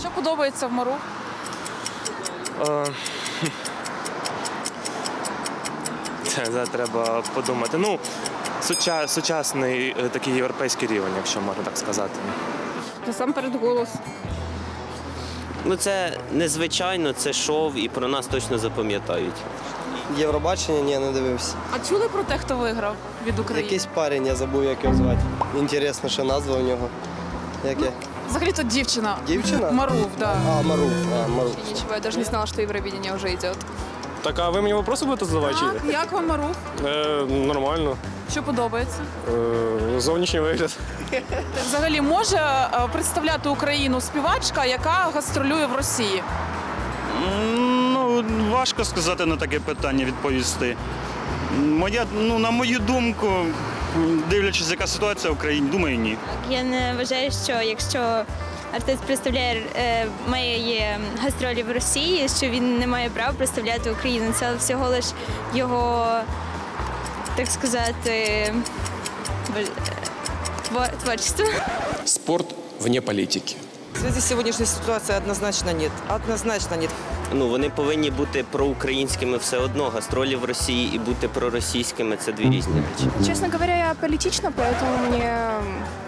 Що подобається в Мару? Е, Це, це треба подумати. Ну, суча, сучасний е, такий європейський рівень, якщо можна так сказати. Насамперед голос. Ну це незвичайно, це шов і про нас точно запам'ятають. Євробачення ні, не дивився. А чули про те, хто виграв від України? Якийсь парень, я забув, як його звати. Інтересно, що назва у нього. Яке? Взагалі то дівчина. Дівчина? Марув, да. А, Маруф. А, Маруф. Ничего, я даже не знала, что Евровидение уже идет. Так, а ви мені вопроси будете задавати? Так, як вам Марув? Е, нормально. Що подобається? Е, зовнішній вигляд. Взагалі може е, представляти Україну співачка, яка гастролює в Росії? Ну, важко сказати на таке питання відповісти. Моя, ну, на мою думку, дивлячись, яка ситуація в Україні, думаю, ні. Я не вважаю, що якщо артист представляє е, має гастролі в Росії, що він не має права представляти Україну. Це всього лиш його, так сказати, творчество. Спорт вне политики. В связи с сегодняшней ситуацией однозначно нет. Однозначно нет Ну вони повинні бути проукраїнськими все одно. Гастролі в Росії і бути проросійськими це дві різні речі. Честно говоря, я политична, поэтому мне,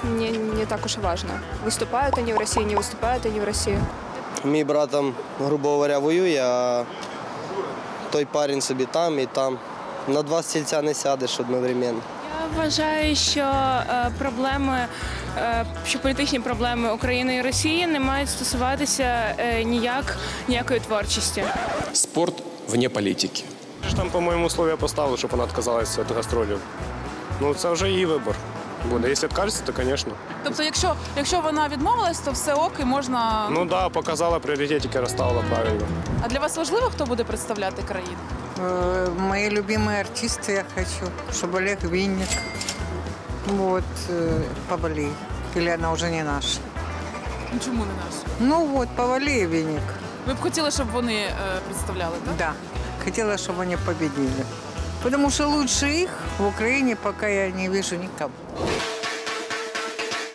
мне не так уж и важно. Выступают они в России, не выступают они в России. Мій брат там, грубо говоря, воює, а той парень собі там і там. На два стільця не сядеш одновременно. Вважаю, що е, проблеми, е, що політичні проблеми України і Росії не мають стосуватися е, ніяк ніякої творчості. Спорт вне політики. Там, по-моєму, условия поставили, щоб вона відказалася від гастролів. Ну, це вже її вибір буде. Якщо відкажеться, то, звісно. Тобто, якщо, якщо вона відмовилась, то все ок і можна. Ну так, да, показала пріоритетики, розставила правильно. А для вас важливо, хто буде представляти країну? Э, Мои любимые артисты я хочу, чтобы Олег Винник вот, э, Павалей. Или она уже не наша. Ну, Чому не наш? Ну вот, Павалей и Винник, Ви б хотіли, щоб вони е, представляли, так? да. Хотела, чтобы они победили. Потому что лучше их в Украине пока я не вижу никого.